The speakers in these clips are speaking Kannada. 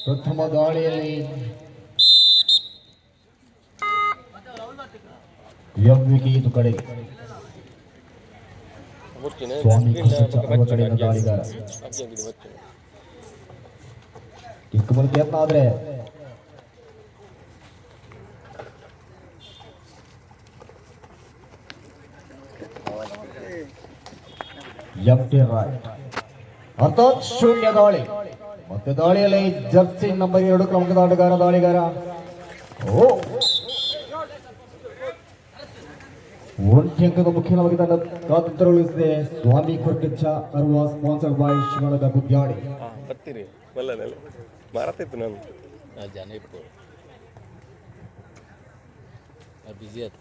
ಪ್ರಥಮ ದಾಳಿಯಲ್ಲಿ ಎಂವಿಕೆ ಇದು ಕಡೆ ಸ್ವಾಮಿ ಕೃಷ್ಣ ಅರವ ಕಡೆಯಿಂದ ದಾಳಿಗಾರ ಕಿಕ್ ಮೂಲಕ ಯತ್ನ ಆದ್ರೆ ಎಂಟಿ ರೈಟ್ ಅರ್ಥಾತ್ ಶೂನ್ಯ ದಾಳಿ. ಮತ್ತೆ ದಾಳಿಯಲ್ಲಿ ಜರ್ಸಿ ನಂಬರ್ ಎರಡು ಕ್ರಮದ ಆಟಗಾರ ದಾಳಿಗಾರ. ಓ. ಒಂಟಿ ಅಂಕದ ಮುಖ್ಯವಾಗಿ ತನ್ನ ಸ್ವಾತಂತ್ರ್ಯಗೊಳಿಸಿದೆ ಸ್ವಾಮಿ ಕೊರ್ಕಚ್ಚ ಅರುವ ಸ್ಪಾನ್ಸರ್ಡ್ ಬೈ ಶಿವನದ ಬುದ್ಯಾಡಿ ಹಾಂ ಬರ್ತೀರಿ. ಒಳ್ಳೆದಲ್ಲ ಮಾರತ್ತಿತ್ತು ನಾನು. ಜನ ಇಟ್ಟು ಬಿಸಿ ಆಯ್ತು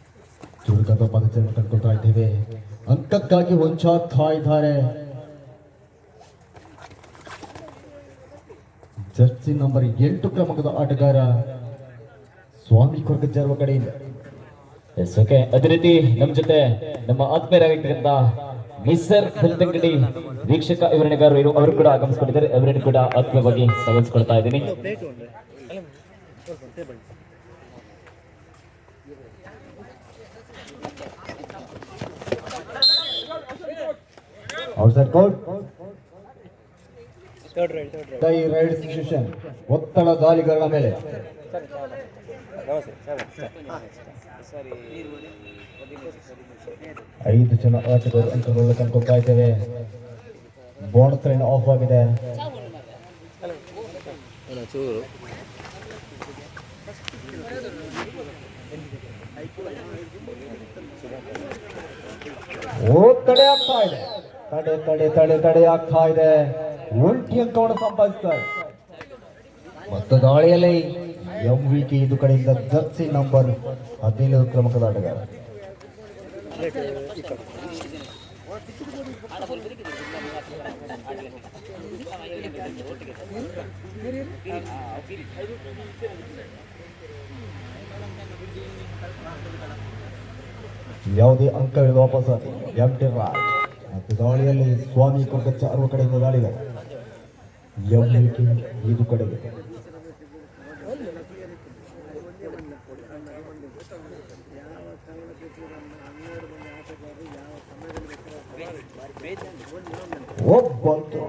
ಚುರುಕದ ಪದಚರಣೆ ಕಂಡುಕೊಳ್ತಾ ಇದ್ದೇವೆ. ಅಂಕಕ್ಕಾಗಿ ಹೊಂಚಾಗ್ತಾ ಇದ್ದಾರೆ ಜರ್ಸಿ ನಂಬರ್ ಎಂಟು ಕ್ರಮದ ಆಟಗಾರ ಸ್ವಾಮಿ ಕೊರ್ಕಜ್ಜರ್ವ ಕಡೆಯಿಂದ ಎಸ್, ಓಕೆ. ಅದೇ ರೀತಿ ನಮ್ಮ ಜೊತೆ ನಮ್ಮ ಆತ್ಮೀಯರಾಗಿರ್ತಕ್ಕಂಥ ಮಿಸ್ಸರ್ ಬೆಳ್ತಂಗಡಿ ವೀಕ್ಷಕ ವಿವರಣೆಗಾರರು ಅವರು ಕೂಡ ಆಗಮಿಸ್ಕೊಂಡಿದ್ದಾರೆ. ಅವರನ್ನು ಕೂಡ ಆತ್ಮೀಯವಾಗಿ ಸ್ವಾಗತಿಸ್ಕೊಳ್ತಾ ಇದ್ದೀನಿ. Outside court tie raid situation ಒತ್ತಡ ದಾಳಿಗಳ ಮೇಲೆ. ಐದು ಜನ ಆಟಗಾರರು ಅಂಕಗಳು ಕಂಡುಕೊಳ್ತಾ ಇದ್ದೇವೆ. ಬೋನಸ್ ಟ್ರೈನ್ ಆಫ್ ಆಗಿದೆ. ಓ ತಡೆ ಆಗ್ತಾ ಇದೆ. ತಡೆ ತಡೆ ತಡೆ ತಡೆ ಆಗ್ತಾ ಇದೆ. ಒಂಟಿ ಅಂಕವನ್ನು ಸಂಪಾದಿಸ್ತಾರೆ. ಮತ್ತು ದಾಳಿಯಲ್ಲಿ ಎಂ ವಿ ಕೆ ಇದು ಕಡೆಯಿಂದ ಜರ್ಸಿ ನಂಬರ್ ಹದಿನೈದು ಕ್ರಮಕದ ಆಟಗಾರ ಯಾವುದೇ ಅಂಕಗಳು ವಾಪಸ್ ಎಂ ಟಿ ರಾಜ್ ಮತ್ತು ದಾಳಿಯಲ್ಲಿ ಸ್ವಾಮಿ ಕೊಟ್ಟ ಅರುವ ಕಡೆಯಿಂದ ದಾಳಿಗಾರ ಎಂ ಕೆ ಇದು ಕಡೆಗೆ ಒಬ್ಬಂತು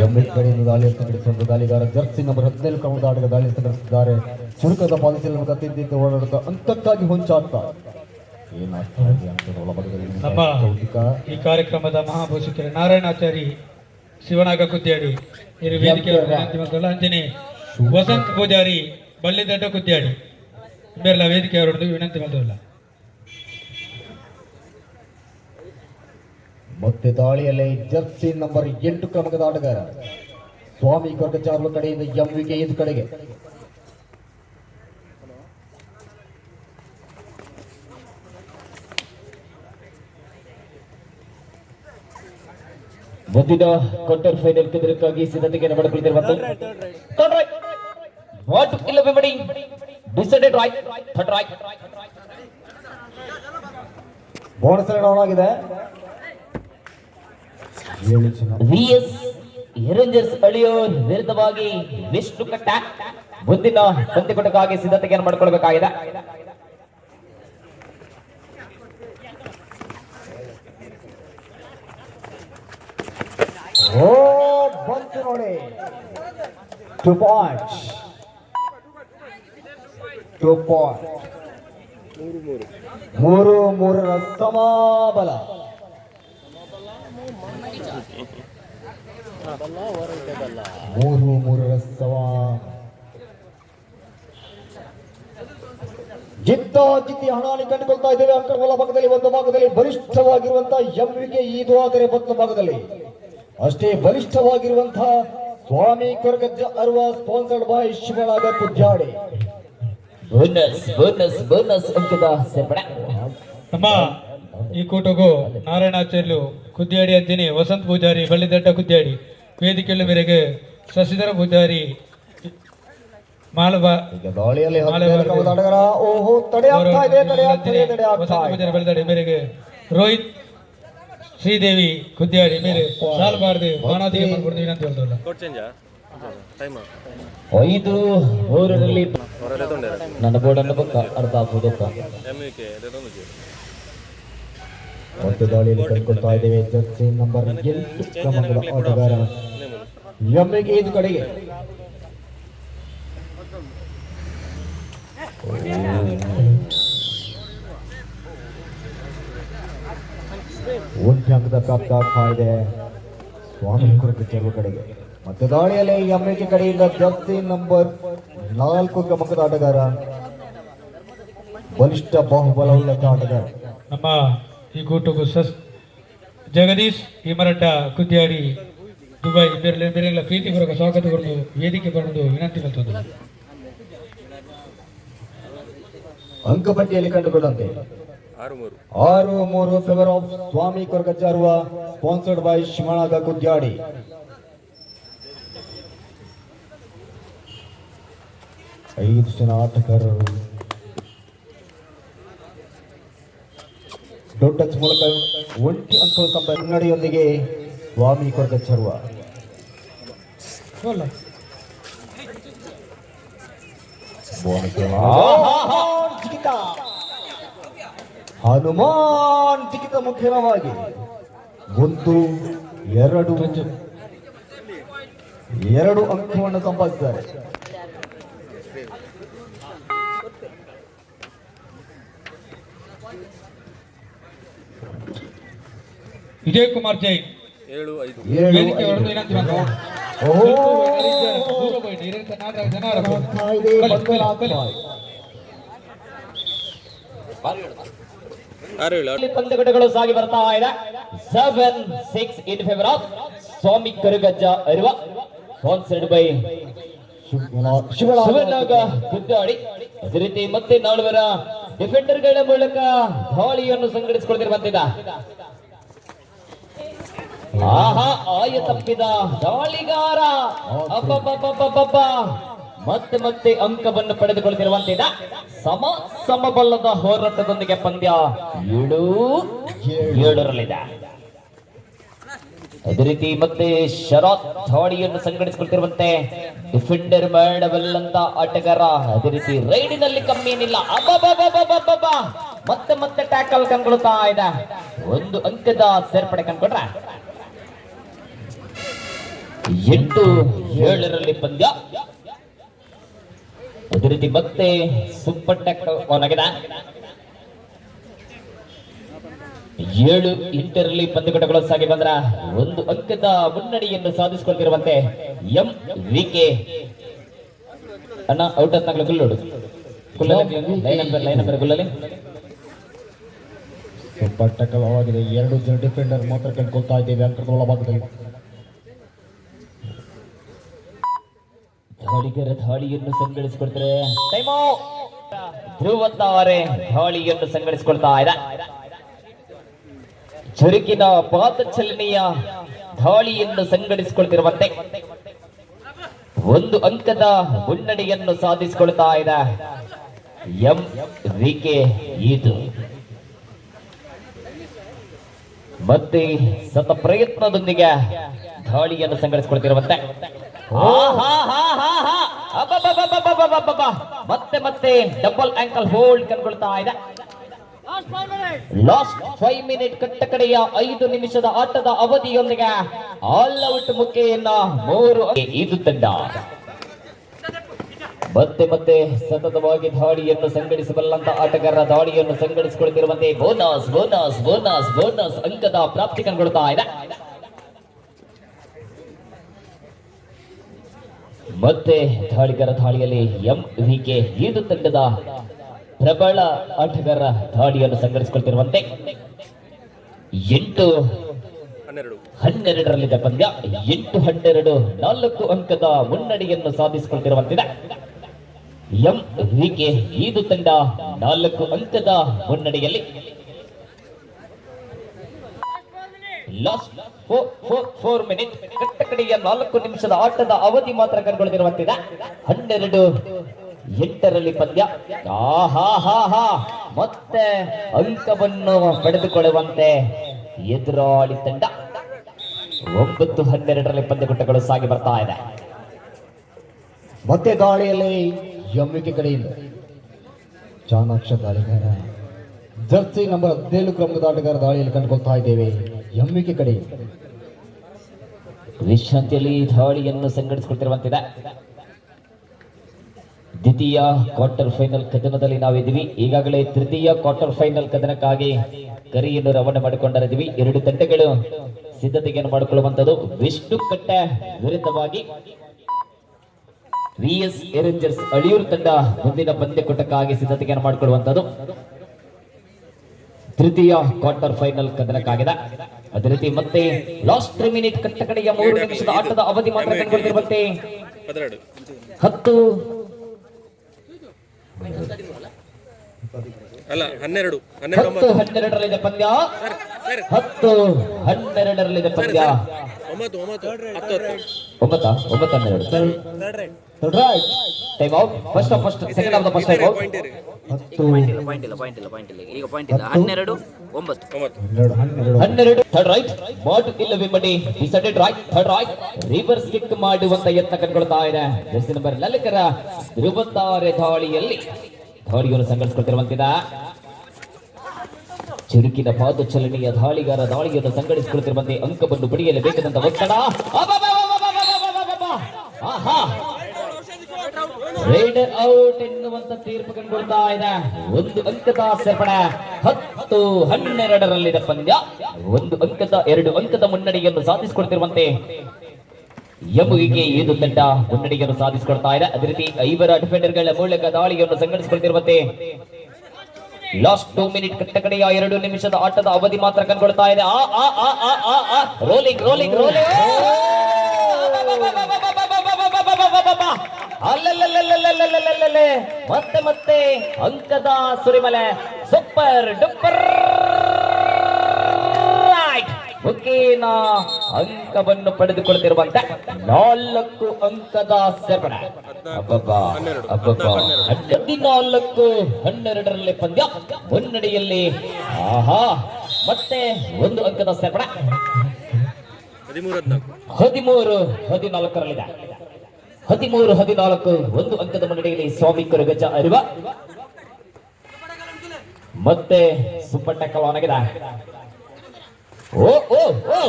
ಎಂಬೆಟ್ ಕಡೆಯಿಂದ ದಾಳಿ ಸಂಘಟಿಸುವಂತ ದಾಳಿಗಾರ ಜರ್ಸಿ ನಂಬರ್ ಹದಿನೈದು ಕ್ರಮದ ಆಟದ ದಾಳಿ ಸಂಘಟಿಸಿದ್ದಾರೆ ಚುರುಕದ ಪಾಲಿಸಲು ಗತಿದ್ದಂತೆ ಓಡಾಡುತ್ತಾ ಅಂತಕ್ಕಾಗಿ ಹೊಂಚಾಡ್ತಾ ಈ ಕಾರ್ಯಕ್ರಮದ ಮಹಾಭೂಷಿಕರು ನಾರಾಯಣಾಚಾರಿ ಶಿವನಾಗ ಕುದ್ಯಾಡಿ ಇರು ವೇದಿಕೆ ಅಂಜನಿ ವಸಂತ್ ಪೂಜಾರಿ ಬಲ್ಲಿದಡ್ಡ ಕುದ್ಯಾಡಿ ಬೇರೆಲ್ಲ ವೇದಿಕೆ ಅವರದ್ದು ವಿನಂತಿ ಮಾಡಿಲ್ಲ ಮತ್ತೆ ದಾಳಿಯಲ್ಲಿ ಜರ್ಸಿ ನಂಬರ್ ಎಂಟು ಕ್ರಮದ ಆಟಗಾರ. ಸ್ವಾಮಿ ಕೊರ್ಗಚಾರ್ಲ ಕಡೆಯಿಂದ ಎಂವಿಕೆ ಇದು ಕಡೆಗೆ. ಮುಂದಿನ ಕ್ವಾರ್ಟರ್ ಫೈನಲ್ ಕೆದರಕ್ಕಾಗಿ ಸಿದ್ಧತೆಯನ್ನು ಮಾಡಿಕೊಳ್ಳುತ್ತಿರುವ ವಾಟ್ ಇಲ್ಲ ಬಿಡಿ decided right third right bonus run ಆಗಿದೆ. ವಿ ಎಸ್ ರೇಂಜರ್ಸ್ ಅಳಿಯೋರ್ ವಿರುದ್ಧವಾಗಿ ವಿಷ್ಣು ಕಟ್ಟ ಮುಂದಿನ ಪಂದ್ಯಕೂಟಕ್ಕಾಗಿ ಸಿದ್ಧತೆಯನ್ನು ಮಾಡಿಕೊಳ್ಬೇಕಾಗಿದೆ. ಓ, ಬಂತು ನೋಡಿ. Two point. Two point. ಮೂರು, ಮೂರರ ಸಮಾಬಲ. ಮೂರು ಮೂರರ ಸವ. ಜಿತ್ತ ಜಿತ್ತಿ ಹಣಾನಿ ಕಂಡುಕೊಳ್ತಾ ಇದ್ದೇವೆ. ಅಂಕಗಳ ಭಾಗದಲ್ಲಿ ಒಂದು ಭಾಗದಲ್ಲಿ ಬಲಿಷ್ಠವಾಗಿರುವಂತಹ ಎಂವಿಗೆ ಇದು ಆದರೆ ಮತ್ತೊಂದು ಭಾಗದಲ್ಲಿ. ಅಷ್ಟೇ ಬಲಿಷ್ಠವಾಗಿರುವಂತಹ Swami Koragajja ಅರ್ವ sponsored by Shivanaga Kudyadi bonus bonus bonus ಅಂಕದ ಸೇರ್ಪಡೆ. ನಮ್ಮ ಈ ಕೂಟಗೂ ನಾರಾಯಣಾಚಾರ್ಯರು ಕುದ್ಯಾಡಿ ಅಂತೀನಿ ವಸಂತ ಪೂಜಾರಿ ಬಳ್ಳಿದಡ್ಡ ಕುದ್ಯಾಡಿ ವೇದಿಕೆಯ ಮೇರೆಗೆ ಶಶಿಧರ ಪೂಜಾರಿ ಮೇರೆಗೆ ರೋಹಿತ್ ಶ್ರೀದೇವಿ ಕುದ್ಯಾಡಿ ಮೇರೆ ಸಾಲ್ಬಾರ್ದು ಹೇಳ್ತಲ್ಲ ಟೈಮ್ ಐದು ಮೂರರಲ್ಲಿ ನನ್ನ ಬೋರ್ಡನ್ನು ಬೊಕ್ಕ ಅರ್ಧ ಹಾಕುವುದಕ್ಕ ಎಂ ಕೆ ಅದೊಂದು ಜೀವ ಮತ್ತೆ ದಾಳಿಯಲ್ಲಿ ಕಂಡುಕೊಳ್ತಾ ಇದ್ದೇವೆ. ಜರ್ಸಿ ನಂಬರ್ ಎಂಟು ಕ್ರಮಗಳ ಆಟಗಾರ ಎಮ್ಮೆಗೆ ಇದು ಕಡೆಗೆ. ಒಂಟಿ ಅಂಕದ ಪ್ರಾಪ್ತ ಆಗ್ತಾ ಇದೆ. ಸ್ವಾಮಿ ಕುರಿತು ಚೆಲುವು ಕಡೆಗೆ. ಮತ್ತೆ ದಾಳಿಯಲ್ಲಿ ಎಮ್ಮೆಗೆ ಕಡೆಯಿಂದ ಜರ್ಸಿ ನಂಬರ್ ನಾಲ್ಕು ಕ್ರಮಕದ ಆಟಗಾರ. ಬಲಿಷ್ಠ ಬಾಹುಬಲವುಳ್ಳ ಆಟಗಾರ. ನಮ್ಮ ಈ ಗೋಟು ಸಸ್ ಜಗದೀಶ್ ಹಿಮರಡ್ಡ ಕುದ್ಯಾಡಿ, ದುಬೈ ಬೇರೆ ಬೇರೆಲ್ಲ ಬರೋ ಸ್ವಾಗತ ಕೊಡಲು ವೇದಿಕೆ ಬರೋದು ವಿನಂತಿ ಕಲ್ತದ್ದು ಅಂಕಪಟ್ಟಿಯಲ್ಲಿ ಕಂಡುಕೊಂಡಂತೆ ಆರು ಮೂರು ಫೆವರ್ ಆಫ್ ಸ್ವಾಮಿ ಕೊರಗಜ್ಜಾರುವ ಸ್ಪಾನ್ಸರ್ಡ್ ಬೈ ಶಿವಣಾಗ ಕುದ್ಯಾಡಿ. ಐದು ಜನ ಆಟಗಾರರು. ದೊಡ್ಡ ಮೂಲಕ ಒಂಟಿ ಅಂಕಲ್ ಸಂಪ ಕನ್ನಡಿಯೊಂದಿಗೆ ಸ್ವಾಮಿ ಕೊರದ ಚರ್ವ. ಹನುಮಾನ್ ಚಿಕಿತ ಮುಖ್ಯವಾಗಿ. ಒಂದು ಎರಡು ಎರಡು ಅಂಕವನ್ನು ಸಂಪಾದಿಸಿದ್ದಾರೆ. ವಿಜಯ್ ಕುಮಾರ್ ಜೈನ್ ಏಳು ಐದು. ವೇದಿಕೆ ಹೊರತು ಪಂದ್ಯಗಟ್ಟಗಳು ಸಾಗಿ ಬರ್ತಾ ಇದೆ. Seven six in favour of Swami Karugajja Ariva sponsored by Shivanaga Kuddadi ಅದೇ ರೀತಿ ಮತ್ತೆ ನಾಲ್ವರ ಡಿಫೆಂಡರ್ಗಳ ಮೂಲಕ ದಾಳಿಯನ್ನು ಸಂಘಟಿಸಿಕೊಳ್ತಿರುವಂತಿದ್ದ ಆಹಾ, ಆಯ ತಪ್ಪಿದ ದಾಳಿಗಾರ. ಮತ್ತೆ ಮತ್ತೆ ಅಂಕವನ್ನು ಪಡೆದುಕೊಳ್ಳುತ್ತಿರುವಂತಿದ್ದ ಸಮ ಸಮಬಲ್ಲದ ಹೋರಾಟದೊಂದಿಗೆ ಪಂದ್ಯ ಏಳು, ಏಳರಲ್ಲಿದೆ. ಅದೇ ರೀತಿ ಮತ್ತೆ ಶರತ್ ಥಾಡಿಯನ್ನು ಸಂಘಟಿಸಿಕೊಳ್ತಿರುವಂತೆ ಡಿಫೆಂಡರ್ ಮಾಡಬಲ್ಲಂತ ಆಟಗಾರ. ಅದೇ ರೀತಿ ರೈಡಿನಲ್ಲಿ ಕಮ್ಮಿ ಏನಿಲ್ಲ. ಮತ್ತೆ ಮತ್ತೆ ಟ್ಯಾಕಲ್ ಕಂಡ್ಕೊಳ್ತಾ ಇದೆ. ಒಂದು ಅಂಕದ ಸೇರ್ಪಡೆ ಕಂಡ್ಕೊಂಡ್ರೆ ಎಂಟು ಏಳರಲ್ಲಿ ಪಂದ್ಯ. ಅದೇ ರೀತಿ ಮತ್ತೆ ಸೂಪರ್ ಟ್ಯಾಕ್ ಒನಗಿದೆ ಏಳು ಎಂಟರಲ್ಲಿ ಪಂದ್ಯಗಳು ಸಾಗಿ ಬಂದ್ರ ಒಂದು ಅಂಕದ ಮುನ್ನಡೆಯನ್ನು ಸಾಧಿಸಿಕೊಳ್ತಿರುವಂತೆ ಎಂ ವಿ ಕೆ. ಅಣ್ಣ ಔಟ್ ಹತ್ನಾಗ್ಲ ಗುಲ್ಲೋಡು ಗುಲ್ಲಲ್ಲಿ ಸೂಪರ್ ಟಕ್ಕಲ್ ಆಗಿದೆ ಎರಡು ಜನ ಡಿಫೆಂಡರ್ ಮಾತ್ರ ಕಂಡುಕೊಳ್ತಾ ಇದ್ದೇವೆ. ಅಂಕದ ಒಳಭಾಗದಲ್ಲಿ ದಾಳಿಗರ ಧಾಳಿಯನ್ನು ಸಂಘಟಿಸಿಕೊಳ್ತಾರೆ ಟೈಮು. ಧ್ರುವಂತ ಅವರೇ ಧಾಳಿಯನ್ನು ಸಂಘಟಿಸಿಕೊಳ್ತಾ ಇದ. ಚುರುಕಿನ ಪಾದಚಲನೆಯ ಧಾಳಿಯನ್ನು ಸಂಘಟಿಸಿಕೊಳ್ತಿರುವಂತೆ ಒಂದು ಅಂಕದ ಮುನ್ನಡೆಯನ್ನು ಸಾಧಿಸಿಕೊಳ್ತಾ ಇದೆ. ಎಂ. ವಿ ಕೆ ಇದು ಮತ್ತೆ ಸತ ಪ್ರಯತ್ನದೊಂದಿಗೆ ಧಾಳಿಯನ್ನು ಸಂಘಟಿಸಿಕೊಳ್ತಿರುವಂತೆ. ಮತ್ತೆ ಮತ್ತೆ ಡಬಲ್ ಆಂಕಲ್ ಹೋಲ್ಡ್ ಕಂಡುಕೊಳ್ತಾ ಇದೆ. ಲಾಸ್ಟ್ ಫೈವ್ ಮಿನಿಟ್ ಕಟ್ಟ ಕಡೆಯ ಐದು ನಿಮಿಷದ ಆಟದ ಅವಧಿಯೊಂದಿಗೆ ಆಲ್ ಔಟ್ ಮುಖ್ಯೆಯನ್ನ ಮೂರು ಇದು ತಂಡ. ಮತ್ತೆ ಮತ್ತೆ ಸತತವಾಗಿ ದಾಳಿಯನ್ನು ಸಂಘಟಿಸಬಲ್ಲಂತ ಆಟಗಾರರ ದಾಳಿಯನ್ನು ಸಂಘಟಿಸಿಕೊಳ್ಳುತ್ತಿರುವಂತೆ ಬೋನಸ್ ಬೋನಸ್ ಬೋನಸ್ ಬೋನಸ್ ಅಂಕದ ಪ್ರಾಪ್ತಿ ಕಂಡುಕೊಳ್ತಾ ಇದೆ. ಮತ್ತೆ ದಾಳಿಗರ ದಾಳಿಯಲ್ಲಿ ಎಂ ವಿ ಕೆ ಈದು ತಂಡದ ಪ್ರಬಲ ಆಟಗಾರ ದಾಳಿಯನ್ನು ಸಂಘಟಿಸಿಕೊಳ್ತಿರುವಂತೆ ಎಂಟು ಹನ್ನೆರಡು. ಹನ್ನೆರಡರಲ್ಲಿದ್ದ ಪಂದ್ಯ ಎಂಟು ಹನ್ನೆರಡು ನಾಲ್ಕು ಅಂಕದ ಮುನ್ನಡೆಯನ್ನು ಸಾಧಿಸಿಕೊಳ್ತಿರುವಂತಿದೆ. ಎಂ ವಿ ಕೆ ಈದು ತಂಡ ನಾಲ್ಕು ಅಂಕದ ಮುನ್ನಡೆಯಲ್ಲಿ. Last four minute. ಕಟ್ಟಕಡೆಯ ನಾಲ್ಕು ನಿಮಿಷದ ಆಟದ ಅವಧಿ ಮಾತ್ರ ಕಂಡುಕೊಳ್ತಿರುವಂತಿದೆ ಹನ್ನೆರಡು, ಎಂಟರಲ್ಲಿ ಪಂದ್ಯ. ಮತ್ತೆ ಅಂಕವನ್ನು ಪಡೆದುಕೊಳ್ಳುವಂತೆ ಎದುರಾಳಿ ತಂಡ. ಒಂಬತ್ತು, ಹನ್ನೆರಡರಲ್ಲಿ ಪಂದ್ಯಕೂಟಗಳು ಸಾಗಿ ಬರ್ತಾ ಇದೆ. ಮತ್ತೆ ಗಾಳಿಯಲ್ಲಿ ಎಂವಿಕೆ ಕಡೆಯಿಂದ ಚಾಣಾಕ್ಷ ದಾಳಿಗಾರ. ಜರ್ಸಿ ನಂಬರ್ ಹದಿನೇಳು ಕ್ರಮದ ಆಟಗಾರ ದಾಳಿಯಲ್ಲಿ ಕಂಡುಕೊಳ್ತಾ ಇದ್ದೇವೆ. ಎಂವಿಕೆ ಕಡೆ. ವಿಶ್ರಾಂತಿಯಲ್ಲಿ ಧಾಳಿಯನ್ನು ಸಂಘಟಿಸಿಕೊಳ್ತಿರುವಂತಿದೆ. ದ್ವಿತೀಯ ಕ್ವಾರ್ಟರ್ ಫೈನಲ್ ಕದನದಲ್ಲಿ ನಾವಿದ್ದೀವಿ. ಈಗಾಗಲೇ ತೃತೀಯ ಕ್ವಾರ್ಟರ್ ಫೈನಲ್ ಕದನಕ್ಕಾಗಿ ಕರಿಯನ್ನು ರವಾನೆ ಮಾಡಿಕೊಂಡಿದ್ದೀವಿ. ಎರಡು ತಂಡಗಳು ಸಿದ್ಧತೆಯನ್ನು ಮಾಡಿಕೊಳ್ಳುವಂತದ್ದು ವಿಷ್ಣು ಕಟ್ಟ ವಿರುದ್ಧವಾಗಿ ವಿ ಎಸ್ ಎರೇಂಜರ್ಸ್ ಅಳಿಯೂರು ತಂಡ ಮುಂದಿನ ಪಂದ್ಯಕೂಟಕ್ಕಾಗಿ ಸಿದ್ಧತೆಯನ್ನು ಮಾಡಿಕೊಳ್ಳುವಂತದ್ದು ತೃತೀಯ ಕ್ವಾರ್ಟರ್ ಫೈನಲ್ ಕದನಕ್ಕಾಗಿದೆ. ಅದೇ ರೀತಿ ಮತ್ತೆ ಲಾಸ್ಟ್ ತ್ರೀ ಮಿನಿಟ್ ಕಟ್ಟಕಡೆಯ ಮೂರು ನಿಮಿಷದ ಆಟದ ಅವಧಿ ಮಾತ್ರ ಕಂಡುಕೊಂಡಿರುವಂತೆ ಹದಿನೆರಡು ಹತ್ತು. ಅಲ್ಲ ಹನ್ನೆರಡು. ಹನ್ನೆರಡು ಹತ್ತು ಹನ್ನೆರಡರಲ್ಲಿದೆ ಪಂದ್ಯ. ಹತ್ತು ಹನ್ನೆರಡರಲ್ಲಿದೆ ಪಂದ್ಯ. ಒಂಬತ್ತಾ ಒಂಬತ್ತು. ಹನ್ನೆರಡು time out first of first second of the first time out point ಇಲ್ಲ ಪಾಯಿಂಟ್ ಇಲ್ಲ ಪಾಯಿಂಟ್ ಇಲ್ಲ ಪಾಯಿಂಟ್ ಇಲ್ಲ. ಈಗ ಪಾಯಿಂಟ್ ಇಲ್ಲ. ಹನ್ನೆರಡು ಒಂಬತ್ತು. ಒಂಬತ್ತು. ಹನ್ನೆರಡು ಹನ್ನೆರಡು. ಹನ್ನೆರಡು ಥರ್ಡ್ ರೈಟ್ ಬಾಟ್ ಇಲ್ಲವೇ ಮಡಿ decided right third right reverse kick ಮಾಡುವಂತ ಯತ್ನ ಕಂಡುಕೊಳ್ತಾ ಇದೆ. ಜರ್ಸಿ ನಂಬರ್ ಲಲಿಕರ ಇರುವತ್ತಾರೆ ದಾಳಿಯಲ್ಲಿ ದಾಳಿಯನ್ನು ಸಂಘಟಿಸಿಕೊಳ್ತಿರುವಂತಿದ. ಚುರುಕಿನ ಪಾದಚಲನೆಯ ದಾಳಿಗಾರ ದಾಳಿಯನ್ನು ಸಂಘಟಿಸಿಕೊಳ್ಳುತ್ತಿರುವಂತೆ ಅಂಕವನ್ನು ಪಡೆಯಲೇಬೇಕಾದಂತ ಒತ್ತಡ. ರೈಡ್ ಔಟ್ ಎನ್ನುವಂತ ತೀರ್ಪು ಕಂಡುಕೊಳ್ತಾ ಇದೆ ಒಂದು ಅಂಕದ ಸೇರ್ಪಡೆ ಹತ್ತು ಹನ್ನೆರಡರಲ್ಲಿದೆ ಪಂದ್ಯ ಒಂದು ಅಂಕದ ಎರಡು ಅಂಕದ ಮುನ್ನಡೆಯನ್ನು ಸಾಧಿಸಿಕೊಳ್ತಿರುವಂತೆ ಯಮುಗಿಗೆ ಇದು ತಂಡ ಮುನ್ನಡೆಯನ್ನು ಸಾಧಿಸಿಕೊಡ್ತಾ ಇದೆ ಅದೇ ರೀತಿ ಐವರ ಡಿಫೆಂಡರ್ಗಳ ಮೂಲಕ ದಾಳಿಯನ್ನು ಸಂಘಟಿಸಿಕೊಳ್ತಿರುವಂತೆ ಲಾಸ್ಟ್ ಟೂ ಮಿನಿಟ್ ಕಟ್ಟಕಡೆಯ ಎರಡು ನಿಮಿಷದ ಆಟದ ಅವಧಿ ಮಾತ್ರ ಕಂಡುಕೊಳ್ತಾ ಇದೆ ಆ ಆ ಆ ಆ ಆ ಆ ರೋಲಿಂಗ್ ರೋಲಿಂಗ್ ರೋಲಿಂಗ್ ಅಲ್ಲಲ್ಲಲ್ಲಲ್ಲಲ್ಲಲ್ಲಲ್ಲಲ್ಲಲ್ಲೇ. ಮತ್ತೆ ಮತ್ತೆ ಅಂಕದ ಸುರಿಮಲೆ ಸೂಪರ್ ಡೂಪರ್ ಮುಖೇನ ಅಂಕವನ್ನು ಪಡೆದುಕೊಳ್ಳುತ್ತಿರುವಂತೆ ನಾಲ್ಕು ಅಂಕದ ಸೇರ್ಪಡೆ. ಹದಿನಾಲ್ಕು ಹನ್ನೆರಡರಲ್ಲಿ ಪಂದ್ಯ ಮುನ್ನಡೆಯಲ್ಲಿ ಆಹಾ ಮತ್ತೆ ಒಂದು ಅಂಕದ ಸೇರ್ಪಡೆ ಹದಿಮೂರು ಹದಿನಾಲ್ಕರಲ್ಲಿದೆ ಹದಿಮೂರು, ಹದಿನಾಲ್ಕು, ಒಂದು ಅಂಕದ ಮಂಡಳಿಯಲ್ಲಿ ಸ್ವಾಮಿ ಗಜ ಅರಿವ. ಮತ್ತೆ ಸುಪ್ಪಣ್ಣ ಕಲಾನಗಿದ ಓ ಓ ಓ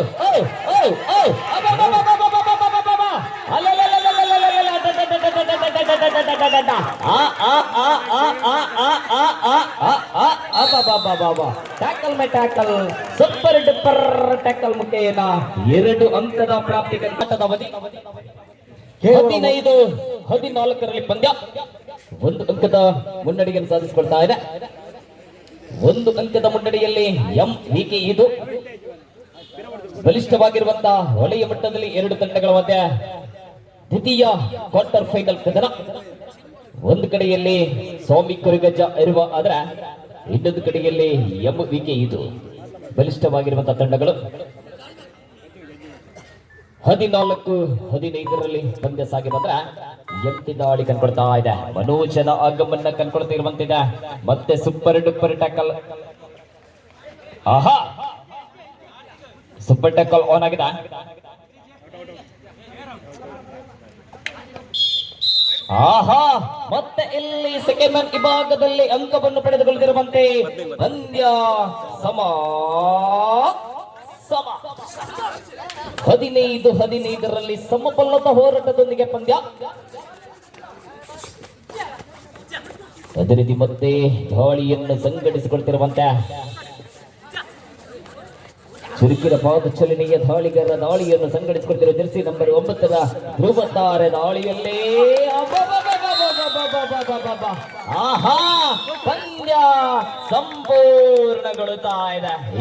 ಸೂಪರ್ ಡಿಪರ್ ಟ್ಯಾಕಲ್ ಮುಖ್ಯ ಎರಡು ಅಂಕದ ಪ್ರಾಪ್ತಿ ಅವಧಿ ಹದಿನೈದು, ಹದಿನಾಲ್ಕರಲ್ಲಿ ಪಂದ್ಯ. ಒಂದು ಅಂಕದ ಮುನ್ನಡೆಯನ್ನು ಸಾಧಿಸಿಕೊಳ್ತಾ ಇದೆ. ಒಂದು ಅಂಕದ ಮುನ್ನಡೆಯಲ್ಲಿ ಎಂ ವಿಕೆ ಇದು. ಬಲಿಷ್ಠವಾಗಿರುವಂತಹ ಹೊಳೆಯ ಮಟ್ಟದಲ್ಲಿ ಎರಡು ತಂಡಗಳ ಮಧ್ಯೆ ದ್ವಿತೀಯ ಕ್ವಾರ್ಟರ್ ಫೈನಲ್ ಕದನ. ಒಂದು ಕಡೆಯಲ್ಲಿ ಸ್ವಾಮಿ ಕೊರಿಗಜ್ಜ ಇರುವ ಆದ್ರೆ ಇನ್ನೊಂದು ಕಡೆಯಲ್ಲಿ ಎಂ ವಿಕೆ ಇದು. ಬಲಿಷ್ಠವಾಗಿರುವಂತಹ ತಂಡಗಳು. ಹದಿನಾಲ್ಕು, ಹದಿನೈದರಲ್ಲಿ ಪಂದ್ಯ ಸಾಗಿ ಬಂದ್ರೆ ಎಂಟಿ ದಾಳಿ ಕನ್ಕೊಳ್ತಾ ಇದೆ. ಮನೋಜನ ಆಗಮನ ಕನ್ಕೊಳ್ತಾ ಇರುವಂತಿದೆ ಮತ್ತೆ ಸೂಪರ್ ಡೂಪರ್ ಟ್ಯಾಕಲ್ ಆಹಾ! ಸೂಪರ್ ಟ್ಯಾಕಲ್ ಆನ್ ಆಗಿದೆ. ಆಹಾ! ಮತ್ತೆ ಇಲ್ಲಿ ಸೆಕೆಂಡ್ ಮ್ಯಾನ್ ವಿಭಾಗದಲ್ಲಿ ಅಂಕವನ್ನು ಪಡೆದುಕೊಳ್ಳುತ್ತಿರುವಂತೆ ಪಂದ್ಯ ಸಮ ಹದಿನೈದು, ಹದಿನೈದರಲ್ಲಿ ಸಮಬಲ್ಲದ ಹೋರಾಟದೊಂದಿಗೆ ಪಂದ್ಯ. ಅದೇ ರೀತಿ ಮತ್ತೆ ದಾಳಿಯನ್ನು ಸಂಘಟಿಸಿಕೊಳ್ತಿರುವಂತೆ. ಚುರುಕಿನ ಪಾದಚಲನೆಯ ದಾಳಿಗರ ದಾಳಿಯನ್ನು ಸಂಘಟಿಸಿಕೊಳ್ತಿರುವ ಜರ್ಸಿ ನಂಬರ್ ಒಂಬತ್ತರ ಧ್ರುವತಾರೆ ದಾಳಿಯಲ್ಲಿ. ಆಹಾ, ಪಂದ್ಯ ಸಂಪೂರ್ಣಗೊಳ್ಳುತ್ತಾ ಇದೆ.